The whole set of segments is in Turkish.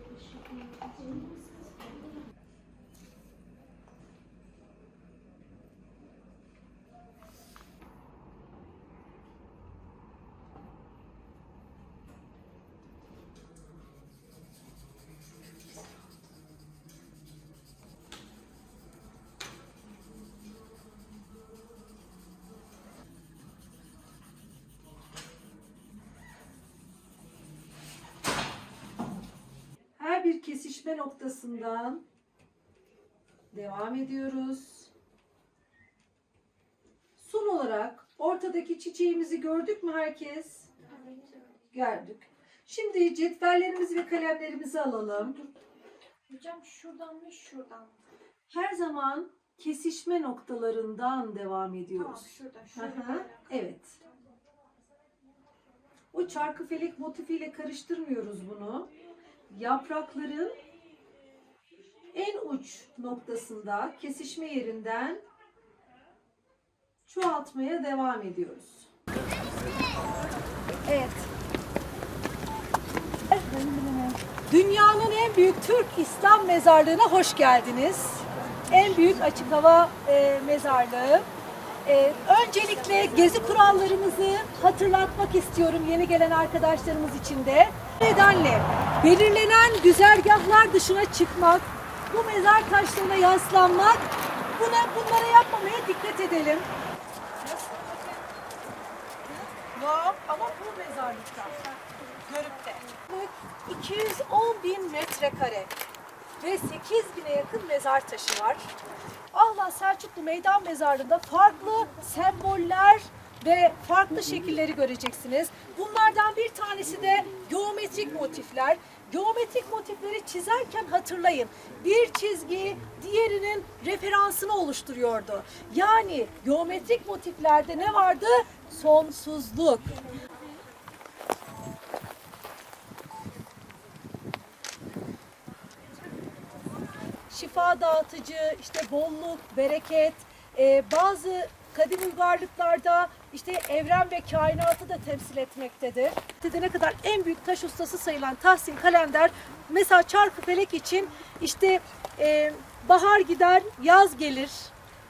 Her kesişme noktasından devam ediyoruz. Son olarak ortadaki çiçeğimizi gördük mü herkes? Gördük. Şimdi cetvellerimizi ve kalemlerimizi alalım. Hocam şuradan mı şuradan? Her zaman kesişme noktalarından devam Tamam ediyoruz. Şöyle hı, böyle. Evet. O çarkı felek motifiyle karıştırmıyoruz bunu. Yaprakların en uç noktasında kesişme yerinden çoğaltmaya devam ediyoruz. Evet. Dünyanın en büyük Türk İslam mezarlığına hoş geldiniz. En büyük açık hava e, mezarlığı. E, öncelikle gezi kurallarımızı hatırlatmak istiyorum yeni gelen arkadaşlarımız için de. Nedenle belirlenen güzergahlar dışına çıkmak, bu mezar taşlarına yaslanmak, buna, bunlara yapmamaya dikkat edelim. Yok ama bu mezarlıkta. Görükte. 210 bin metrekare ve 8 bine yakın mezar taşı var. Allah Selçuklu Meydan Mezarlığı'nda farklı semboller ve farklı şekilleri göreceksiniz. Bunlardan bir tanesi de geometrik motifler. Geometrik motifleri çizerken hatırlayın. Bir çizgi diğerinin referansını oluşturuyordu. Yani geometrik motiflerde ne vardı? Sonsuzluk. şifa dağıtıcı, işte bolluk, bereket, e, bazı kadim uygarlıklarda işte evren ve kainatı da temsil etmektedir. Ne kadar en büyük taş ustası sayılan Tahsin Kalender mesela çarkı felek için işte e, bahar gider, yaz gelir,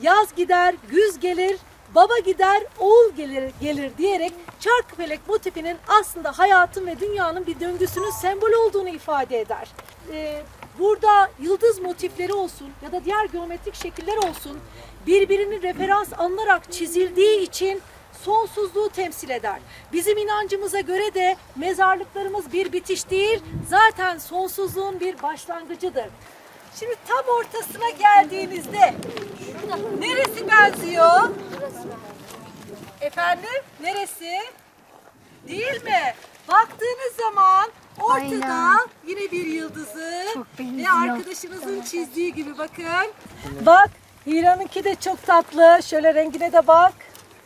yaz gider, güz gelir, baba gider, oğul gelir, gelir diyerek çarkı felek motifinin aslında hayatın ve dünyanın bir döngüsünün sembol olduğunu ifade eder. E, burada yıldız motifleri olsun ya da diğer geometrik şekiller olsun birbirini referans alınarak çizildiği için sonsuzluğu temsil eder. Bizim inancımıza göre de mezarlıklarımız bir bitiş değil, zaten sonsuzluğun bir başlangıcıdır. Şimdi tam ortasına geldiğinizde neresi benziyor? Efendim? Neresi? Değil mi? Baktığınız zaman ortada Aynen. yine bir yıldızı ve benziyor. arkadaşınızın çizdiği gibi bakın. Bak Hira'nınki de çok tatlı. Şöyle rengine de bak.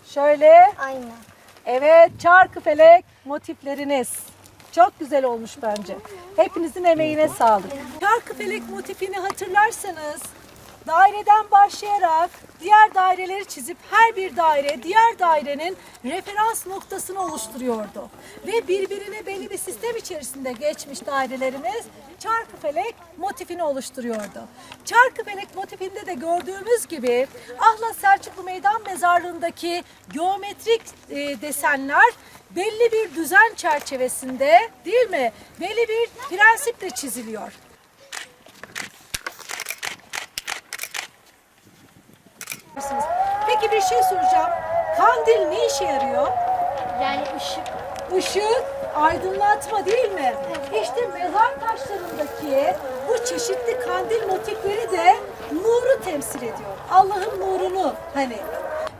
Şöyle. Aynen. Evet çarkı felek motifleriniz. Çok güzel olmuş bence. Hepinizin emeğine sağlık. Çarkı felek motifini hatırlarsanız daireden başlayarak diğer daireleri çizip her bir daire diğer dairenin referans noktasını oluşturuyordu. Ve birbirine belli bir sistem içerisinde geçmiş dairelerimiz çarkı felek motifini oluşturuyordu. Çarkı felek motifinde de gördüğümüz gibi Ahlat Selçuklu Meydan Mezarlığı'ndaki geometrik e, desenler belli bir düzen çerçevesinde değil mi? Belli bir prensiple çiziliyor. Peki bir şey soracağım. Kandil ne işe yarıyor? Yani ışık. Işık, aydınlatma değil mi? İşte mezar taşlarındaki bu çeşitli kandil motifleri de nuru temsil ediyor. Allah'ın nurunu hani.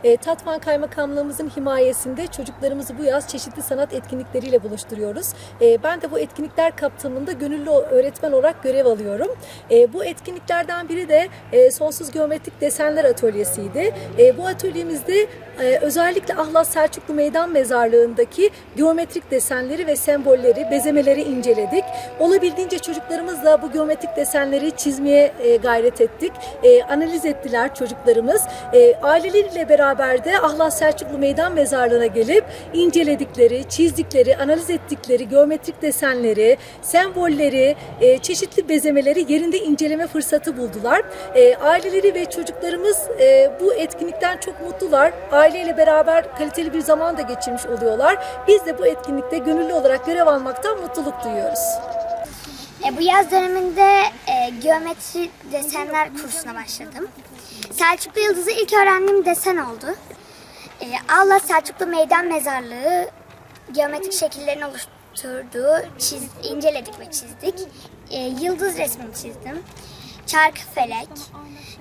E, Tatvan Kaymakamlığımızın himayesinde çocuklarımızı bu yaz çeşitli sanat etkinlikleriyle buluşturuyoruz. E, ben de bu etkinlikler kapsamında gönüllü öğretmen olarak görev alıyorum. E, bu etkinliklerden biri de e, Sonsuz Geometrik Desenler Atölyesi'ydi. E, bu atölyemizde Ee, özellikle Ahlat Selçuklu Meydan Mezarlığı'ndaki geometrik desenleri ve sembolleri, bezemeleri inceledik. Olabildiğince çocuklarımızla bu geometrik desenleri çizmeye e, gayret ettik. E, analiz ettiler çocuklarımız. E, aileleriyle beraber de Ahlat Selçuklu Meydan Mezarlığı'na gelip inceledikleri, çizdikleri, analiz ettikleri geometrik desenleri, sembolleri, e, çeşitli bezemeleri yerinde inceleme fırsatı buldular. E, aileleri ve çocuklarımız e, bu etkinlikten çok mutlular. Aileyle beraber kaliteli bir zaman da geçirmiş oluyorlar. Biz de bu etkinlikte gönüllü olarak görev almaktan mutluluk duyuyoruz. E, bu yaz döneminde e, geometri desenler kursuna başladım. Selçuklu Yıldız'ı ilk öğrendiğim desen oldu. E, Allah Selçuklu Meydan Mezarlığı geometrik şekillerini oluşturduğu çiz, inceledik ve çizdik. E, yıldız resmini çizdim. Çarkı felek,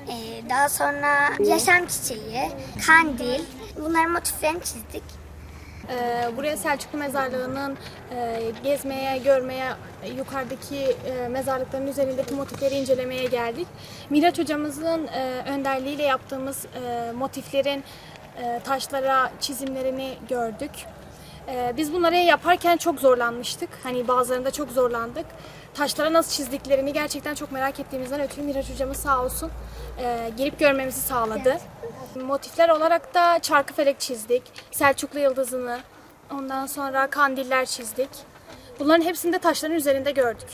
e, daha sonra yaşam çiçeği, kandil, bunların motiflerini çizdik. Ee, Buraya Selçuklu Mezarlığı'nın e, gezmeye, görmeye, e, yukarıdaki e, mezarlıkların üzerindeki motifleri incelemeye geldik. Miraç hocamızın e, önderliğiyle yaptığımız e, motiflerin e, taşlara çizimlerini gördük. E, Biz bunları yaparken çok zorlanmıştık. Hani bazılarında çok zorlandık. Taşlara nasıl çizdiklerini gerçekten çok merak ettiğimizden ötürü Miraç hocamız sağ olsun e, gelip görmemizi sağladı. Motifler olarak da çarkıfelek çizdik, Selçuklu yıldızını, ondan sonra kandiller çizdik. Bunların hepsini de taşların üzerinde gördük.